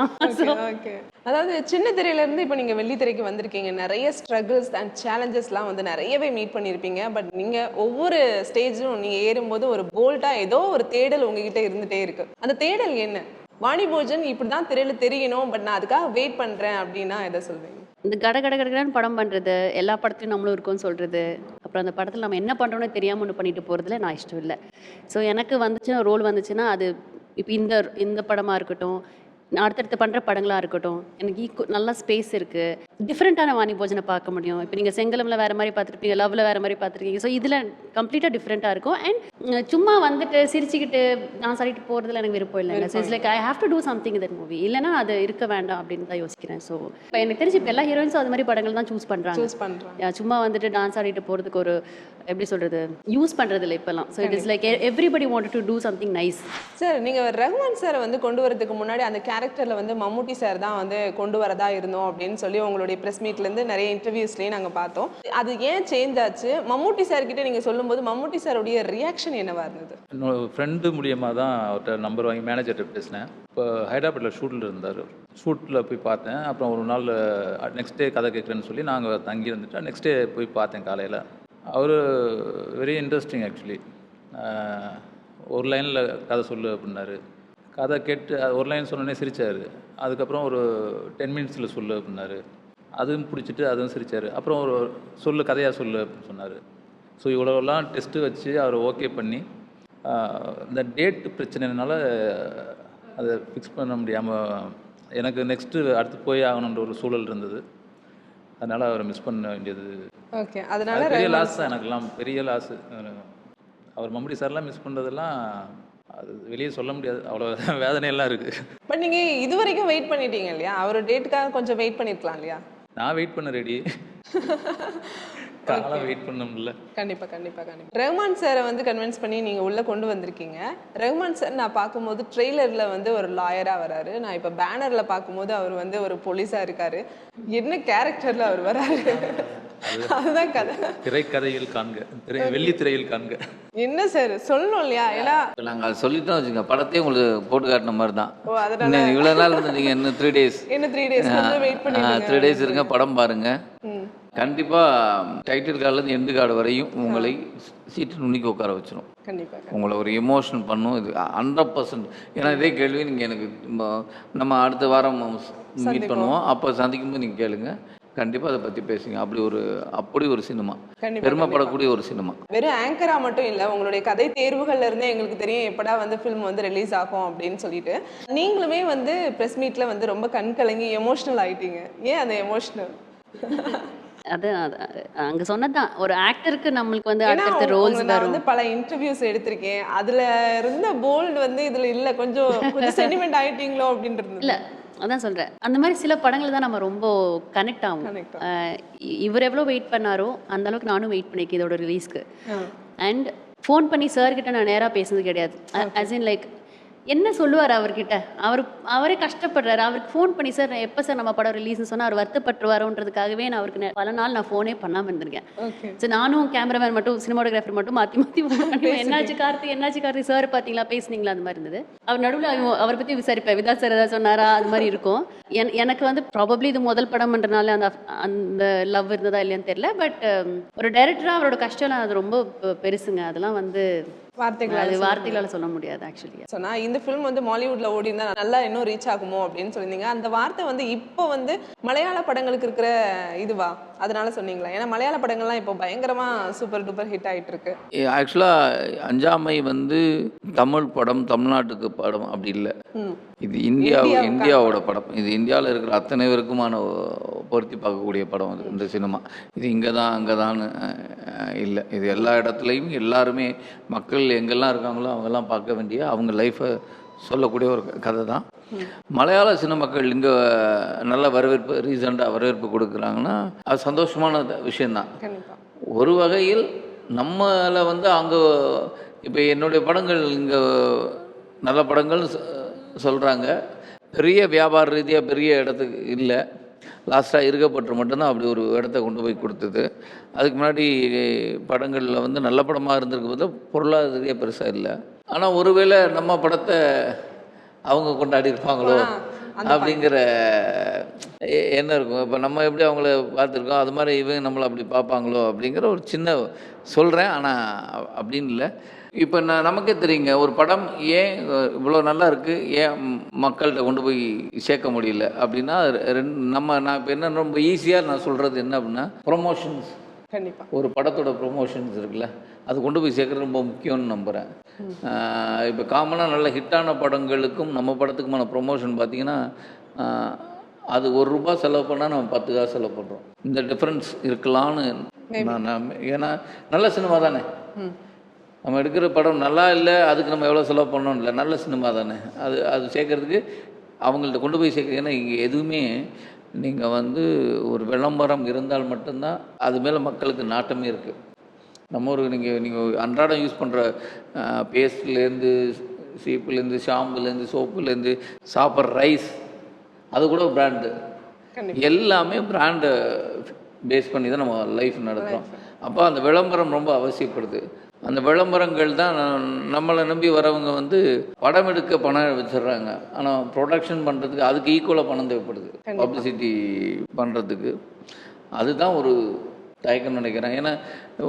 அதாவது சின்ன திரையில இருந்து இப்போ நீங்க வெள்ளி திரைக்கு வந்திருக்கீங்க. நிறைய ஸ்ட்ரகிள்ஸ் அண்ட் சேலஞ்சஸ்லாம் வந்து நிறையவே மீட் பண்ணியிருப்பீங்க பட் நீங்க ஒவ்வொரு ஸ்டேஜும் நீங்க ஏறும்போது ஒரு போல்டா ஏதோ ஒரு தேடல் உங்ககிட்ட இருந்துட்டே இருக்கு. அந்த தேடல் என்ன? வாணி போஜன் இப்படிதான் திரையில தெரியணும் பட் நான் அதுக்காக வெயிட் பண்றேன் அப்படின்னா எதை சொல்வீங்க? இந்த கட கட கடகடன்னு படம் பண்ணுறது எல்லா படத்துலையும் நம்மளும் இருக்கோம்னு சொல்கிறது அப்புறம் அந்த படத்தில் நம்ம என்ன பண்ணுறோன்னு தெரியாமல் ஒன்று பண்ணிட்டு போகிறதுல நான் இஷ்டம் இல்லை ஸோ எனக்கு வந்துச்சுன்னா ரோல் வந்துச்சுன்னா அது இப்போ இந்த இந்த படமாக இருக்கட்டும் நான் அடுத்தடுத்து பண்ணுற படங்களாக இருக்கட்டும் எனக்கு ஈக்கு நல்ல ஸ்பேஸ் இருக்குது டிஃப்ரெண்ட்டான வாணி போஜனை பார்க்க முடியும். இப்போ நீங்கள் செங்கலமில் வேறு மாதிரி பார்த்துருப்பீங்க லவ்வில் வேறு மாதிரி பார்த்துருக்கீங்க. ஸோ இதில் கம்ப்ளீட்டாக டிஃப்ரெண்ட்டாக இருக்கும். அண்ட் சும்மா வந்துட்டு சிரிச்சுக்கிட்டு நான் சொல்லிட்டு போகிறதுல எனக்கு விருப்பம் இல்லைங்க. So it's like I have to do something that movie இல்லைனா அது இருக்க வேண்டாம் அப்படின்னு தான் யோசிக்கிறேன். ஸோ இப்போ எனக்கு தெரிஞ்சு இப்போ எல்லா ஹீரோயின்ஸும் அது மாதிரி படங்கள் தான் சூஸ் பண்ணுறாங்க சூஸ் பண்றாங்க. சும்மா வந்துட்டு டான்ஸ் ஆடிட்டு போகிறதுக்கு ஒரு எப்படி சொல்கிறது யூஸ் பண்ணுறது இல்லை இப்போல்லாம் so it is like everybody want to do something nice sir நீங்க ரஹ்மான் சாரை வந்து கொண்டு வரதுக்கு முன்னாடி அந்த கேரக்டரில் வந்து மம்முட்டி சார் தான் வந்து கொண்டு வரதா இருந்தோம் அப்படின்னு சொல்லி உங்களுடைய ப்ரெஸ் மீட்லேருந்து நிறைய இன்டர்வியூஸ்லேயும் நாங்கள் பார்த்தோம். அது ஏன் சேஞ்ச் ஆச்சு? மம்முட்டி சார் நீங்கள் சொல்லும்போது மம்முட்டி சாருடைய ரியாக்ஷன் என்னவா இருந்தது? ஃப்ரெண்டு மூலியமாக தான் அவர்கிட்ட நம்பர் வாங்கி மேனேஜர்கிட்ட பேசினேன். இப்போ ஹைதராபாத்தில் ஷூட்டில் இருந்தார். ஷூட்டில் போய் பார்த்தேன். அப்புறம் ஒரு நாள் நெக்ஸ்ட் டே கதை கேட்குறேன்னு சொல்லி நாங்கள் தங்கி இருந்துட்டு நெக்ஸ்ட் டே போய் பார்த்தேன் காலையில். அவர் வெரி இன்ட்ரெஸ்டிங் ஆக்சுவலி ஒரு லைனில் கதை சொல்லு அப்படின்னாரு. கதை கேட்டு ஒரு லைன் சொன்னோடனே சிரிச்சார். அதுக்கப்புறம் ஒரு டென் மினிட்ஸில் சொல்லு அப்படின்னாரு. அதுவும் பிடிச்சிட்டு அதுவும் சிரிச்சார். அப்புறம் ஒரு சொல்லு கதையாக சொல்லு அப்படின்னு சொன்னார். ஸோ இவ்வளோலாம் டெஸ்ட்டு வச்சு அவர் ஓகே பண்ணி இந்த டேட் பிரச்சனைனால அதை ஃபிக்ஸ் பண்ண முடியாமல் எனக்கு நெக்ஸ்ட்டு அடுத்து போய் ஆகணுன்ற ஒரு சூழல் இருந்தது. அதனால் அவரை மிஸ் பண்ண வேண்டியது. ஓகே அதனால அது பெரிய லாஸ் தான் எனக்கெல்லாம். பெரிய லாஸு அவர் மம்முடி சார்லாம் மிஸ் பண்ணுறதெல்லாம் அது வெளியே சொல்ல முடியாது. அவ்வளோ வேதனையெல்லாம் இருக்குது பட் நீங்க இது வரைக்கும் வெயிட் பண்ணிட்டீங்க இல்லையா? அவர் டேட்டுக்காக கொஞ்சம் வெயிட் பண்ணிருக்கலாம் இல்லையா? நான் வெயிட் பண்ண ரெடி காலம் வெயிட் பண்ண முடியல கண்டிப்பா கண்டிப்பா கண்டிப்பா. ரஹ்மான் சாரை வந்து கன்வின்ஸ் பண்ணி நீங்க உள்ள கொண்டு வந்திருக்கீங்க. ரஹ்மான் சார் நான் பார்க்கும்போது ட்ரெய்லர்ல வந்து ஒரு லாயரா வராரு. நான் இப்ப பேனர்ல பார்க்கும்போது அவர் வந்து ஒரு போலீஸா இருக்காரு. என்ன கேரக்டர்ல அவர் வராரு? அதுதான். கதை. திரைக்கதையில் காண்க திரை வெள்ளி திரையில் காண்க. என்ன சார் சொல்லணும் இல்லையா? ஏன்னா அதை சொல்லிட்டோம் வச்சுங்க படத்தையே உங்களுக்கு போட்டு காட்டின மாதிரி தான் ஓ அதனால இன்னும் இவ்வளோ நாள் இருந்து நீங்கள் இன்னும் த்ரீ டேஸ் இன்னும் த்ரீ டேஸ் வந்து வெயிட் பண்ணிடுங்க. த்ரீ டேஸ் இருங்க படம் பாருங்க. ம். கண்டிப்பாக டைட்டில் கார்டுலேருந்து எண்டு கார்டு வரையும் உங்களை சீட்டு நுண்ணிக்கு உட்கார வச்சிரும். கண்டிப்பா உங்களை ஒரு எமோஷன் பண்ணும். இது ஹண்ட்ரட் பர்சன்ட் ஏன்னா இதே கேள்வி நீங்கள் எனக்கு நம்ம அடுத்த வாரம் மீட் பண்ணுவோம். அப்போ சந்திக்கும்போது நீங்கள் கேளுங்க. கண்டிப்பாக அதை பற்றி பேசுங்க. அப்படி ஒரு அப்படி ஒரு சினிமா. கண்டிப்பா, பெருமைப்படக்கூடிய ஒரு சினிமா. வெறும் ஆங்கரா மட்டும் இல்ல உங்களுடைய கதை தேர்வுகள்ல இருந்தே எங்களுக்கு தெரியும் எப்படா வந்து ஃபிலிம் வந்து ரிலீஸ் ஆகும் அப்படின்னு சொல்லிட்டு. நீங்களுமே வந்து பிரஸ் மீட்ல வந்து ரொம்ப கண் கலங்கி எமோஷனல் ஆயிட்டீங்க. ஏன் அந்த எமோஷனல் அது அங்கே சொன்னதுதான். ஒரு ஆக்டருக்கு நம்மளுக்கு வந்து அடுத்தடுத்த ரோல்ஸ் நான் வரும். வந்து பல இன்டர்வியூஸ் எடுத்திருக்கேன். அதுல இருந்த போல்டு வந்து இதுல இல்ல. கொஞ்சம் கொஞ்சம் சென்டிமெண்ட் ஆயிட்டீங்களோ அப்படின்றது இல்லை அதான் சொல்கிறேன் அந்த மாதிரி சில படங்கள் தான் நம்ம ரொம்ப கனெக்ட் ஆகும். இவர் எவ்வளோ வெயிட் பண்ணாரோ அந்த அளவுக்கு நானும் வெயிட் பண்ணியிருக்கேன் இதோட ரிலீஸ்க்கு அண்ட் ஃபோன் பண்ணி சார் கிட்ட நான் நேராக பேசுனது கிடையாது. அஸ் இன் லைக் என்ன சொல்லுவார் அவர்கிட்ட? அவர் அவரே கஷ்டப்படுறாரு. அவருக்கு ஃபோன் பண்ணி சார் எப்போ சார் நம்ம படம் ரிலீஸ்னு சொன்னால் அவர் வருத்தப்பட்டுருவாரோன்றதுக்காகவே நான் அவருக்கு பல நாள் நான் ஃபோனே பண்ணாமல் இருந்திருக்கேன். ஸோ நானும் கேமராமேன் மட்டும் சினிமாட்டோகிராஃபர் மட்டும் மாற்றி மாற்றி பண்ணி என்னாச்சு கார்த்தி? என்னாச்சு கார்த்தி? சார் பார்த்தீங்களா பேசுனீங்களா? அந்த மாதிரி இருந்தது. அவர் நடுவில் அவரை பற்றி விசாரிப்பேன். விதா சார் ஏதாவது சொன்னாரா? அது மாதிரி இருக்கும். என் எனக்கு வந்து ப்ராபப்ளி இது முதல் படம்ன்றனால அந்த அந்த லவ் இருந்ததா இல்லையான்னு தெரியல. பட் ஒரு டைரக்டராக அவரோட கஷ்டம் அது ரொம்ப பெருசுங்க. அதெல்லாம் வந்து வார்த்தைகளால அது சொல்ல வார்த்தைகளால் சொல்ல முடியாது ஆக்சுவலி சொன்னா இந்த ஃபிலிம் வந்து மாலிவுட்ல ஓடி இருந்தா நல்லா இன்னும் ரீச் ஆகுமோ அப்படின்னு சொல்லியிருந்தீங்க. அந்த வார்த்தை வந்து இப்போ வந்து மலையாள படங்களுக்கு இருக்கிற இதுவா? அதனால சொன்னீங்களா? ஏன்னா மலையாள படங்கள்லாம் இப்போ பயங்கரமா சூப்பர் டூப்பர் ஹிட் ஆயிட்டு இருக்கு ஆக்சுவலாக அஞ்சாமை வந்து தமிழ் படம் தமிழ்நாட்டுக்கு படம் அப்படி இல்லை. ம். இது இந்தியா இந்தியாவோட படம். இது இந்தியாவில் இருக்கிற அத்தனை பேருக்குமான பொருத்தி பார்க்கக்கூடிய படம் அது இந்த சினிமா. இது இங்கே தான் அங்கே தான் இல்லை. இது எல்லா இடத்துலையும் எல்லாருமே மக்கள் எங்கெல்லாம் இருக்காங்களோ அவங்கெல்லாம் பார்க்க வேண்டிய அவங்க லைஃப்பை சொல்லக்கூடிய ஒரு கதை தான் மலையாள சினிமாக்கள் இங்கே நல்ல வரவேற்பு ரீசெண்டாக வரவேற்பு கொடுக்குறாங்கன்னா அது சந்தோஷமான விஷயந்தான் ஒரு வகையில் நம்மளை வந்து அங்கே இப்போ என்னுடைய படங்கள் இங்கே நல்ல படங்கள் சொல்கிறாங்க பெரிய வியாபார ரீதியாக பெரிய இடத்துக்கு இல்லை. லாஸ்ட்டாக இருக்கப்பட்டு மட்டும்தான் அப்படி ஒரு இடத்த கொண்டு போய் கொடுத்தது. அதுக்கு முன்னாடி படங்களில் வந்து நல்ல படமாக இருந்திருக்கும் போது பொருளாதார ரீதியாக பெருசாக இல்லை. ஆனால் ஒருவேளை நம்ம படத்தை அவங்க கொண்டாடி இருப்பாங்களோ? அப்படிங்கிற எ- எண்ணம் இருக்கும். இப்போ நம்ம எப்படி அவங்கள பார்த்துருக்கோம் அது மாதிரி இவங்க நம்மளை அப்படி பார்ப்பாங்களோ அப்படிங்கிற ஒரு சின்ன சொல்கிறேன் ஆனால் அப்படின்னு இல்லை. இப்போ நான் நமக்கே தெரியுங்க ஒரு படம் ஏன் இவ்வளோ நல்லா இருக்குது ஏன் மக்கள்கிட்ட கொண்டு போய் சேர்க்க முடியல அப்படின்னா ரெண்டு நம்ம நான் இப்போ என்ன ரொம்ப ஈஸியாக நான் சொல்கிறது என்ன அப்படின்னா ப்ரொமோஷன்ஸ் கண்டிப்பா. ஒரு படத்தோட ப்ரொமோஷன்ஸ் இருக்குல்ல. அது கொண்டு போய் சேர்க்கறது ரொம்ப முக்கியம்னு நம்புகிறேன் இப்போ காமனாக நல்ல ஹிட்டான படங்களுக்கும் நம்ம படத்துக்குமான ப்ரொமோஷன் பார்த்தீங்கன்னா அது ஒரு ரூபா செலவு பண்ணால் நம்ம பத்து காசு செலவு பண்ணுறோம் இந்த டிஃப்ரென்ஸ் இருக்கலான்னு நான் ஏன்னா நல்ல சினிமா தானே. நம்ம எடுக்கிற படம் நல்லா இல்லை அதுக்கு நம்ம எவ்வளோ செலவு பண்ணணும் இல்லை நல்ல சினிமா தானே. அது அது சேர்க்கறதுக்கு அவங்கள்ட்ட கொண்டு போய் சேர்க்க ஏன்னா இங்கே எதுவுமே நீங்கள் வந்து ஒரு விளம்பரம் இருந்தால் மட்டும்தான் அது மேலே மக்களுக்கு நாட்டமே இருக்குது நம்ம ஒரு நீங்கள் நீங்கள் அன்றாடம் யூஸ் பண்ணுற பேஸ்ட்லேருந்து சீப்புலேருந்து ஷாம்புலேருந்து சோப்புலேருந்து சாப்பிட்ற ரைஸ் அது கூட பிராண்டு. எல்லாமே பிராண்டை பேஸ் பண்ணி தான் நம்ம லைஃப் நடத்துகிறோம் அப்போ அந்த விளம்பரம் ரொம்ப அவசியப்படுது. அந்த விளம்பரங்கள் தான் நம்மளை நம்பி வரவங்க வந்து படம் எடுக்க பணம் வச்சிடுறாங்க. ஆனால் ப்ரொடக்ஷன் பண்ணுறதுக்கு அதுக்கு ஈக்குவலாக பணம் தேவைப்படுது. பப்ளிசிட்டி பண்ணுறதுக்கு அதுதான் ஒரு தயக்கம் நினைக்கிறேன். ஏன்னா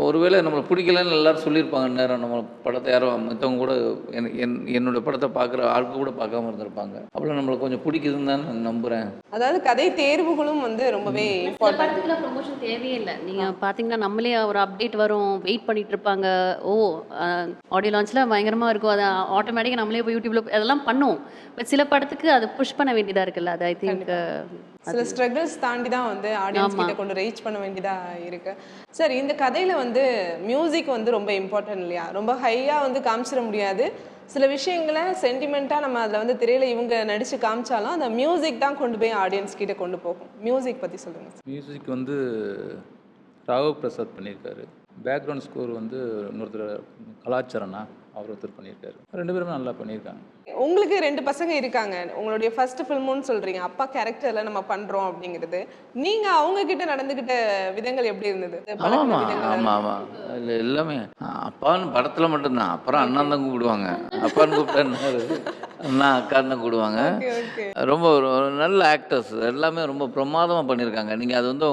ஒருவேளை நம்மளை பிடிக்கலன்னு எல்லாரும் சொல்லியிருப்பாங்க நேரம் நம்ம படத்தை யாரும் மற்றவங்க கூட என் என் என்னோட படத்தை பார்க்குற ஆட்கள் கூட பார்க்காம இருந்திருப்பாங்க. அவ்வளோ நம்மளை கொஞ்சம் பிடிக்குதுன்னு தான் நான் நம்புகிறேன் அதாவது கதை தேர்வுகளும் வந்து ரொம்பவே படத்துக்குலாம் ப்ரொமோஷன் தேவையே இல்லை நீங்கள் பார்த்தீங்கன்னா நம்மளே ஒரு அப்டேட் வரும் வெயிட் பண்ணிட்டு இருப்பாங்க. ஓ ஆடியோ லான்ச்சில் பயங்கரமாக இருக்கும். அதை ஆட்டோமேட்டிக்காக நம்மளே போய் யூடியூப்ல அதெல்லாம் பண்ணுவோம். பட் சில படத்துக்கு அது புஷ் பண்ண வேண்டியதாக இருக்குல்ல? அது ஐ திங்க் சில ஸ்ட்ரகிள்ஸ் தாண்டி தான் வந்து ஆடியன்ஸ் கிட்ட கொண்டு ரீச் பண்ண வேண்டியதா இருக்கு. சார் இந்த கதையில வந்து மியூசிக் வந்து ரொம்ப இம்பார்ட்டன்ட் இல்லையா? ரொம்ப ஹையா வந்து காமிச்சிட முடியாது. சில விஷயங்களை சென்டிமெண்ட்டாக நம்ம அதில் வந்து திரையில் இவங்க நடித்து காமிச்சாலும் அந்த மியூசிக் தான் கொண்டு போய் ஆடியன்ஸ் கிட்ட கொண்டு போகும். மியூசிக் பற்றி சொல்லுங்கள் மியூசிக் வந்து ராகவ் பிரசாத் பண்ணியிருக்காரு. பேக்ரவுண்ட் ஸ்கோர் வந்து இன்னொருத்தர் கலாச்சாரனா அவர் ஒருத்தர் பண்ணியிருக்காரு. ரெண்டு பேருமே நல்லா பண்ணியிருக்காங்க. உங்களுக்கு ரெண்டு பசங்க இருக்காங்க. உங்களுடைய ஃபர்ஸ்ட் ஃபில்முன்னு சொல்றீங்க. அப்பா கேரக்டர்ல நம்ம பண்றோம் அப்படிங்கிறது. நீங்க அவங்க கிட்ட நடந்துகிட்ட விதங்கள் எப்படி இருந்தது? விதங்கள்? ஆமாம் ஆமாம் அதில் எல்லாமே. அப்பான்னு படத்தில் மட்டும்தான். அப்புறம் அண்ணன் தான் கூப்பிடுவாங்க. அப்பான்னு கூப்பிட்டா? அண்ணா அக்கான்னு ஓகே ரொம்ப நல்ல ஆக்டர்ஸ் எல்லாமே ரொம்ப பிரமாதமாக பண்ணியிருக்காங்க. நீங்கள் அது வந்து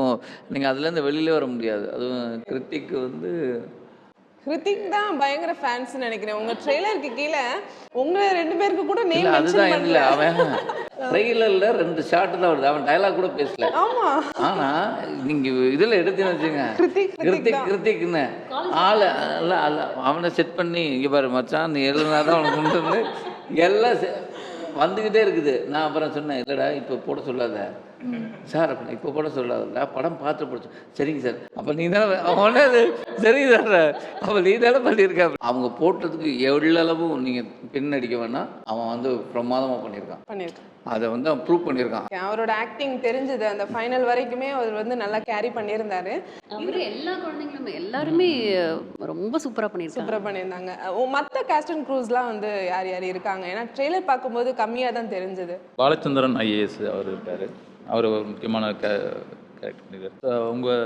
நீங்கள் அதுலேருந்து வெளியிலே வர முடியாது. அதுவும் கிருத்திக் வந்து ஹிருத்திக் தான் பயங்கர ஃபேன்ஸ் நினைக்கிறேன். உங்க ட்ரெய்லருக்கு கீழே உங்க ரெண்டு பேருக்கு கூட நேம் அதுதான் இல்லை அவன் ட்ரெயிலரில் ரெண்டு ஷாட்டு தான் வருது. அவன் டயலாக் கூட பேசல. ஆமா. ஆனால் நீங்கள் இதில் எடுத்தீங்கன்னு வச்சுங்க கிருத்திக், கிருத்திக் கிருத்திக் கிருத்திக்னு ஆளை அல்ல அல்ல அவனை செட் பண்ணி இங்கே பாரு மச்சான் நீ எழுதுனா தான் அவனுக்கு கொண்டு வந்து எல்லாம் வந்துக்கிட்டே இருக்குது. நான் அப்புறம் சொன்னேன் இல்லைடா இப்போ போட சொல்லாத. சார் அப்படி இப்போ போட சொல்லாதடா படம் பார்த்து போடுச்சு சரிங்க சார். அப்போ நீ தானே அவனே அது சரிங்க சார் அப்போ நீ தானே பண்ணியிருக்க அவங்க போட்டதுக்கு எவ்வளவு நீங்கள் பின் அடிக்க வேணாம் அவன் வந்து பிரமாதமாக பண்ணியிருக்கான் பண்ணிருக்கேன். அதை வந்து அவன் ப்ரூவ் பண்ணியிருக்கான் அவரோட ஆக்டிங் தெரிஞ்சது. அந்த ஃபைனல் வரைக்குமே அவர் வந்து நல்லா கேரி பண்ணியிருந்தாரு. அவரு எல்லா குழந்தைங்களுமே எல்லாருமே ரொம்ப சூப்பராக பண்ணியிருக்காங்க. சூப்பரா பண்ணியிருந்தாங்க. மத்த காஸ்ட் அண்ட் க்ரூஸ்லாம் வந்து யார் யார் இருக்காங்க? ஏன்னா ட்ரெய்லர் பார்க்கும்போது கம்மியா தான் தெரிஞ்சது. பாலச்சந்திரன் ஐஏஎஸ் அவர் இருக்கார் அவர் ஒரு முக்கியமான கே கேரக்டர் உங்கள்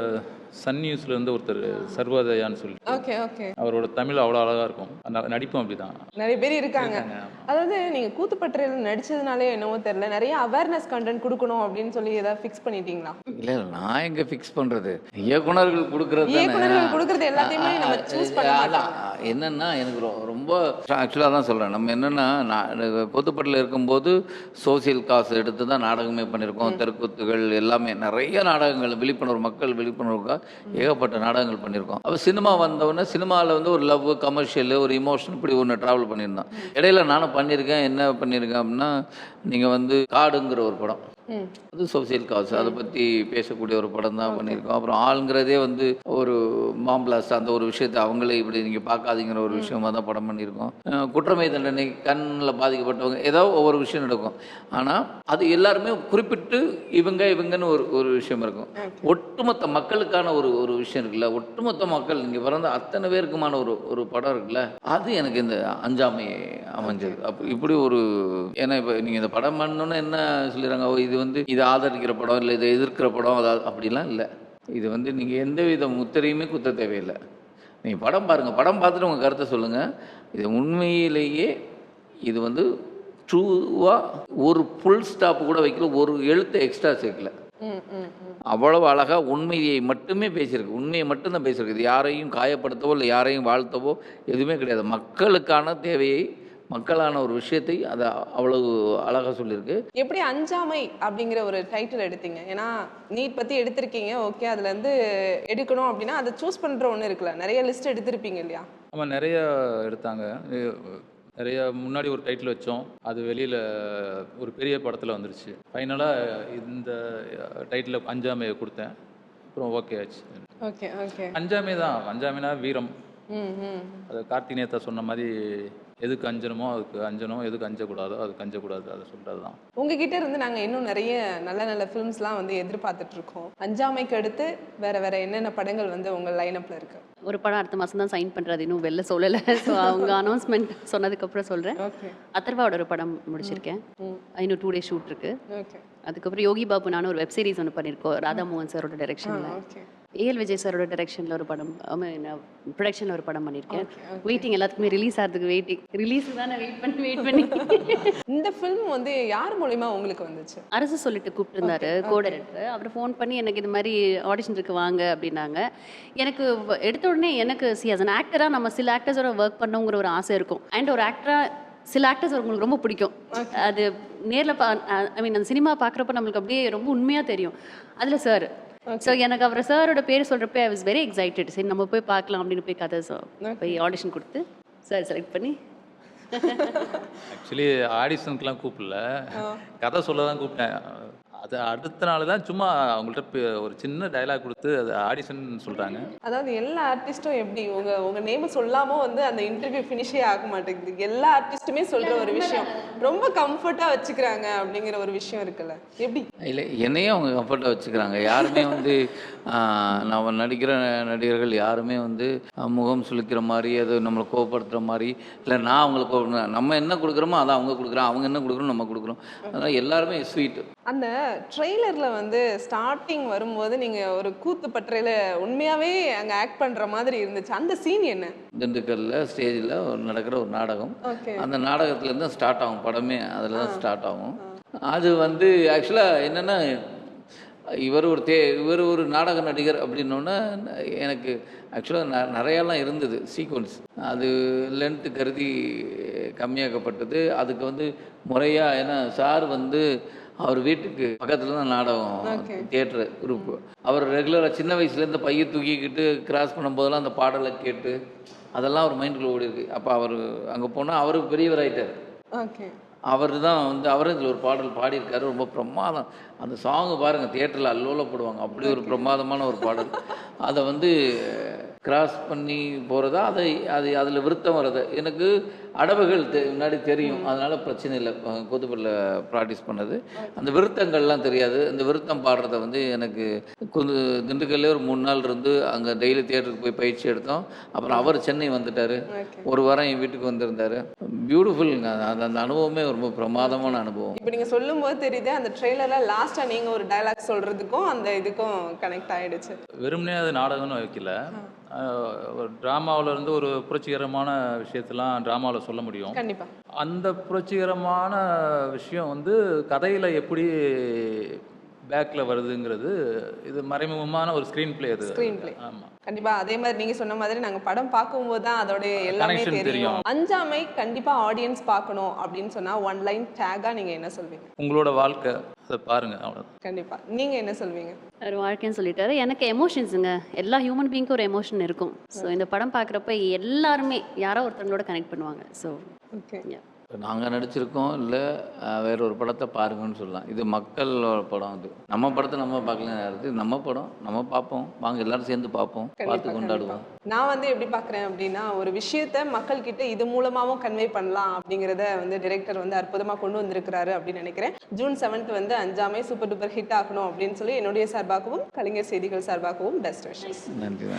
சன் நியூஸ்ல இருந்து ஒருத்தர் சர்வோதயான்னு சொல்லி. ஓகே ஓகே அவரோட தமிழ் அவ்வளோ அழகா இருக்கும். நடிப்பும் அப்படிதான். நிறைய பேர் இருக்காங்க. அதாவது நீங்க கூத்துப்பற்றையில் நடிச்சதுனாலே என்னவோ தெரியல. நிறைய அவேர்னஸ் கண்டென்ட் கொடுக்கணும் அப்படின்னு சொல்லி ஏதாவது ஃபிக்ஸ் பண்ணிட்டீங்களா? இல்லை இல்லை நான் எங்கே ஃபிக்ஸ் பண்ணுறது இயக்குனர்கள் கொடுக்குறது இயக்குனர்கள் கொடுக்கறது எல்லாத்தையுமே நம்ம choose பண்ண அதான் என்னன்னா எனக்கு ரொம்ப ஆக்சுவலாக தான் சொல்கிறேன் நம்ம என்னென்னா நான் கூத்துப்பட்டில் இருக்கும்போது சோசியல் காசு எடுத்து தான் நாடகமே பண்ணியிருக்கோம். தெருக்கூத்துகள் எல்லாமே நிறைய நாடகங்கள் விழிப்புணர்வு மக்கள் விழிப்புணர்வுக்காக ஏகப்பட்ட நாடகங்கள் பண்ணியிருக்கோம். அப்போ சினிமா வந்தவுடனே சினிமாவில் வந்து ஒரு லவ் கமர்ஷியல் ஒரு இமோஷன் இப்படி ஒன்று ட்ராவல் பண்ணியிருந்தோம் இடையில நானும் பண்ணியிருக்கேன் என்ன பண்ணியிருக்கேன் அப்படின்னா நீங்கள் வந்து காடுங்கிற ஒரு படம். அது சோசியல் காஸ் அதை பற்றி பேசக்கூடிய ஒரு படம் தான் பண்ணியிருக்கோம். அப்புறம் ஆளுங்கிறதே வந்து ஒரு மாம்பிளாஸ் அந்த ஒரு விஷயத்தை அவங்களே இப்படி நீங்கள் பார்க்காதீங்கிற ஒரு விஷயமா தான் படம் பண்ணியிருக்கோம். குற்றமை தண்டனை கண்ணில் பாதிக்கப்பட்டவங்க ஏதோ ஒவ்வொரு விஷயம் நடக்கும். ஆனால் அது எல்லாருமே குறிப்பிட்டு இவங்க இவங்கன்னு ஒரு ஒரு விஷயம் இருக்கும். ஒட்டுமொத்த மக்களுக்கான ஒரு ஒரு விஷயம் இருக்குல்ல? ஒட்டுமொத்த மக்கள் இங்கே பிறந்த அத்தனை பேருக்குமான ஒரு ஒரு படம் இருக்குல்ல? அது எனக்கு இந்த அஞ்சாமை அமைஞ்சது. அப்போ இப்படி ஒரு ஏன்னா இப்போ நீங்கள் இந்த படம் பண்ணணுன்னு என்ன சொல்லிடுறாங்க? இது வந்து இதை ஆதரிக்கிற படம் இல்லை இதை எதிர்க்கிற படம் அது அப்படிலாம் இல்லை. இது வந்து நீங்கள் எந்த வித முத்திரையுமே குத்த தேவையில்லை. நீங்கள் படம் பாருங்கள் படம் பார்த்துட்டு உங்கள் கருத்தை சொல்லுங்கள் இது உண்மையிலேயே இது வந்து ட்ரூவாக ஒரு ஃபுல் ஸ்டாப் கூட வைக்கல ஒரு எழுத்தை எக்ஸ்ட்ரா சேர்க்கல. அவ்வளவு அழகா உண்மையை மட்டுமே பேசியிருக்கு. உண்மையை மட்டும்தான் பேசியிருக்கு. யாரையும் காயப்படுத்தவோ இல்லை யாரையும் வாழ்த்தவோ எதுவுமே கிடையாது. மக்களுக்கான தேவையை மக்களான ஒரு விஷயத்தை அதை அவ்வளவு அழகா சொல்லியிருக்கு. எப்படி அஞ்சாமை அப்படிங்கிற ஒரு டைட்டில் எடுத்தீங்க? ஏன்னா நீட் பத்தி எடுத்திருக்கீங்க. ஓகே அதுல இருந்து எடுக்கணும் அப்படின்னா அதை சூஸ் பண்ற ஒண்ணு இருக்குல்ல. நிறைய லிஸ்ட் எடுத்திருப்பீங்க இல்லையா? ஆமாம் நிறைய எடுத்தாங்க. நிறைய முன்னாடி ஒரு டைட்டில் வச்சோம். அது வெளியில் ஒரு பெரிய படத்தில் வந்துருச்சு. ஃபைனலாக இந்த டைட்டில் அஞ்சாமையை கொடுத்தேன். அப்புறம் ஓகே ஆச்சு. ஓகே ஓகே அஞ்சாமே தான். அஞ்சாமைனா வீரம். ம் ம் அது கார்த்தி நேத்தா சொன்ன மாதிரி எதுக்கு அஞ்சணுமோ அதுக்கு அஞ்சணும். எதுக்கு அஞ்சக்கூடாதோ அதுக்கு அஞ்சக்கூடாது. அதை சொல்கிறது தான் உங்ககிட்ட இருந்து நாங்க இன்னும் நிறைய நல்ல நல்ல ஃபிலிம்ஸ்லாம் வந்து எதிர்பார்த்துட்டு இருக்கோம் அஞ்சாமைக்கு அடுத்து வேற வேற என்னென்ன படங்கள் வந்து உங்க லைனப்ல இருக்கு? ஒரு படம் அடுத்த மாதம் தான் சைன் பண்ணுறது இன்னும் வெளில சொல்லலை. ஸோ அவங்க அனௌன்ஸ்மெண்ட் சொன்னதுக்கப்புறம் சொல்கிறேன் அத்தர்வாவோட ஒரு படம் முடிச்சிருக்கேன். இன்னும் டூ டேஸ் ஷூட் இருக்கு. ஓகே அதுக்கப்புறம் யோகி பாபு நானும் ஒரு வெப் சீரிஸ் ஒன்று பண்ணியிருக்கோம் ராதா மோகன் சாரோட டைரக்ஷனில் ஏஎல் விஜய் சாரோட டைரக்ஷனில் ஒரு படம் ப்ரொடக்ஷனில் ஒரு படம் பண்ணியிருக்கேன். வெயிட்டிங் எல்லாத்துக்குமே ரிலீஸ் ஆகிறதுக்கு வெயிட்டிங் ரிலீஸ் தானே வெயிட் பண்ணி வெயிட் பண்ணி. இந்த ஃபிலிம் வந்து யார் மூலியமா உங்களுக்கு வந்துச்சு? அரசு சொல்லிட்டு கூப்பிட்டுருந்தாரு கோ டைரக்டர் அவர் ஃபோன் பண்ணி எனக்கு இது மாதிரி ஆடிஷன் இருக்கு வாங்க அப்படின்னாங்க. எனக்கு எடுத்த உடனே எனக்கு சி as an ஆக்டராக நம்ம சில ஆக்டர்ஸோட ஒர்க் பண்ணோங்கிற ஒரு ஆசை இருக்கும். அண்ட் ஒரு ஆக்டராக சில ஆக்டர்ஸ் உங்களுக்கு ரொம்ப பிடிக்கும். அது நேரில் பா ஐ மீன் அந்த சினிமா பார்க்குறப்ப நம்மளுக்கு அப்படியே ரொம்ப உண்மையாக தெரியும். அதில் சார் ஸோ எனக்கு அவர் சாரோட பேர் சொல்கிறப்ப ஐ வாஸ் வெரி எக்ஸைட்டட் சரி நம்ம போய் பார்க்கலாம் அப்படின்னு போய் கதை சொ- போய் ஆடிஷன் கொடுத்து சார் செலக்ட் பண்ணி. ஆக்சுவலி ஆடிஷனுக்குலாம் கூப்பிடல. கதை சொல்ல தான் கூப்பிட்டேன். அது அடுத்த நாள் தான் சும்மா அவங்கள்ட்ட ஒரு சின்ன டயலாக் கொடுத்து அது ஆடிஷன் சொல்கிறாங்க அதாவது எல்லா ஆர்டிஸ்ட்டும் எப்படி? உங்க உங்க நேம் சொல்லாம வந்து அந்த இன்டர்வியூ ஃபினிஷே ஆக மாட்டேங்குது. எல்லா ஆர்டிஸ்ட்டுமே சொல்ற ஒரு விஷயம். ரொம்ப கம்ஃபர்ட்டா வச்சுக்கிறாங்க அப்படிங்கிற ஒரு விஷயம் இருக்குல்ல. எப்படி? இல்லை என்னையும் அவங்க கம்ஃபர்ட்டாக வச்சுக்கிறாங்க. யாருமே வந்து நம்ம நடிக்கிற நடிகர்கள் யாருமே வந்து முகம் சுளிக்கிற மாதிரி அது நம்மளை கோவப்படுத்துகிற மாதிரி இல்லை நான் அவங்களை கோவப்படுற நம்ம என்ன கொடுக்குறோமோ அதை அவங்க கொடுக்குறோம் அவங்க என்ன கொடுக்குறோம் நம்ம கொடுக்குறோம். அதனால் எல்லாருமே ஸ்வீட் அந்த ட்ரெய்லர்ல வந்து ஸ்டார்டிங் வரும்போது நீங்க ஒரு கூத்து பற்றையில உண்மையாவே அங்க ஆக்ட் பண்ற மாதிரி இருந்துச்சு. அந்த சீன் என்ன? திண்டுக்கல்ல ஸ்டேஜில் நடக்கிற ஒரு நாடகம். அந்த நாடகத்துலேருந்து ஸ்டார்ட் ஆகும் படமே. அதில் தான் ஸ்டார்ட் ஆகும். அது வந்து ஆக்சுவலாக என்னென்னா இவர் ஒரு தே இவர் ஒரு நாடக நடிகர் அப்படின்னோடனே எனக்கு ஆக்சுவலாக ந நிறையாலாம் இருந்தது சீக்வன்ஸ் அது லென்த்து கருதி கம்மியாக்கப்பட்டது. அதுக்கு வந்து முறையாக ஏன்னா சார் வந்து அவர் வீட்டுக்கு பக்கத்தில் தான் நாடகம் தியேட்டர் குரூப் அவர் ரெகுலராக சின்ன வயசுலேருந்து பைய தூக்கிக்கிட்டு கிராஸ் பண்ணும்போதெல்லாம் அந்த பாடலை கேட்டு அதெல்லாம் அவர் மைண்டுக்குள்ளே ஓடி இருக்கு. அப்போ அவர் அங்கே போனால் அவர் பெரியவராயிட்டார் அவர் தான் வந்து அவரும் இதில் ஒரு பாடல் பாடியிருக்காரு. ரொம்ப பிரமாதம். அந்த சாங்கு பாருங்கள் தியேட்டரில் அல்லோல போடுவாங்க அப்படி ஒரு பிரமாதமான ஒரு பாடல். அதை வந்து கிராஸ் பண்ணி போகிறதா அதை அது அதில் விருத்தம் வர்றது. எனக்கு அடவுகள் தெ- முன்னாடி தெரியும். அதனால பிரச்சனை இல்லை. கூத்துப்பட்டில் ப்ராக்டிஸ் பண்ணது. அந்த விருத்தங்கள்லாம் தெரியாது. அந்த விருத்தம் பாடுறத வந்து எனக்கு குந்து திண்டுக்கல்லே ஒரு மூணு நாள் இருந்து அங்கே டெய்லி தியேட்டருக்கு போய் பயிற்சி எடுத்தோம். அப்புறம் அவர் சென்னை வந்துட்டார். ஒரு வாரம் என் வீட்டுக்கு வந்திருந்தார். பியூட்டிஃபுல்லுங்க அந்த அந்த அனுபவமே ரொம்ப பிரமாதமான அனுபவம். இப்போ நீங்க சொல்லும்போது தெரியுது. அந்த ட்ரெய்லர்ல லாஸ்டா நீங்க ஒரு டயலாக் சொல்றதுக்கும் அந்த இதுக்கும் கனெக்ட் ஆயிடுச்சு. வெறுமனே அது நாடகம்னு வைக்கல. ஒரு டிராமாவில் இருந்து ஒரு புரட்சிகரமான விஷயத்தெல்லாம் ட்ராமாவில் சொல்ல முடியும். கண்டிப்பா. அந்த புரட்சிகரமான விஷயம் வந்து கதையில் எப்படி பேக்கில் வருதுங்கிறது இது மறைமுகமான ஒரு ஸ்க்ரீன் பிளே அது. Screenplay. ஆமாம் கண்டிப்பா அதே மாதிரி நீங்க சொன்ன மாதிரி நாங்க படம் பார்க்கும்போது தான் அதோட எல்லாமே Connection தெரியும். அஞ்சாமை கண்டிப்பா ஆடியன்ஸ் பார்க்கணும் அப்படின்னு சொன்னா ஒன் லைன் டேகா நீங்க என்ன சொல்வீங்க? உங்களோட வாழ்க்கை அதை பாருங்க அவ்வளோ கண்டிப்பா. நீங்க என்ன சொல்வீங்க? ஒரு வாழ்க்கைன்னு சொல்லிட்டாரு. எனக்கு எமோஷன்ஸுங்க எல்லா ஹியூமன் பீங்க்கும் ஒரு எமோஷன் இருக்கும். ஸோ இந்த படம் பார்க்குறப்ப எல்லாருமே யாரோ ஒருத்தங்களோட கனெக்ட் பண்ணுவாங்க. ஸோ ஓகே நாங்கள் நடிச்சிருக்கோம் இல்லை வேற ஒரு படத்தை பாருங்கன்னு சொல்லலாம். இது மக்களோட படம் இது நம்ம படத்தை நம்ம பார்க்கலாம் இது நம்ம படம். நம்ம பார்ப்போம். வாங்க எல்லாரும் சேர்ந்து பார்ப்போம். பார்த்து கொண்டாடுவோம். நான் வந்து எப்படி பார்க்குறேன் அப்படின்னா ஒரு விஷயத்த மக்கள் கிட்ட இது மூலமாவும் கன்வே பண்ணலாம் அப்படிங்கிறத வந்து டிரெக்டர் வந்து அற்புதமாக கொண்டு வந்திருக்கிறாரு அப்படின்னு நினைக்கிறேன். ஜூன் செவன்த் வந்து அஞ்சாமே சூப்பர் டூப்பர் ஹிட் ஆகணும் அப்படின்னு சொல்லி என்னுடைய சார்பாகவும் கலைஞர் செய்திகள் சார்பாகவும் பெஸ்ட் விஷஸ் நன்றி.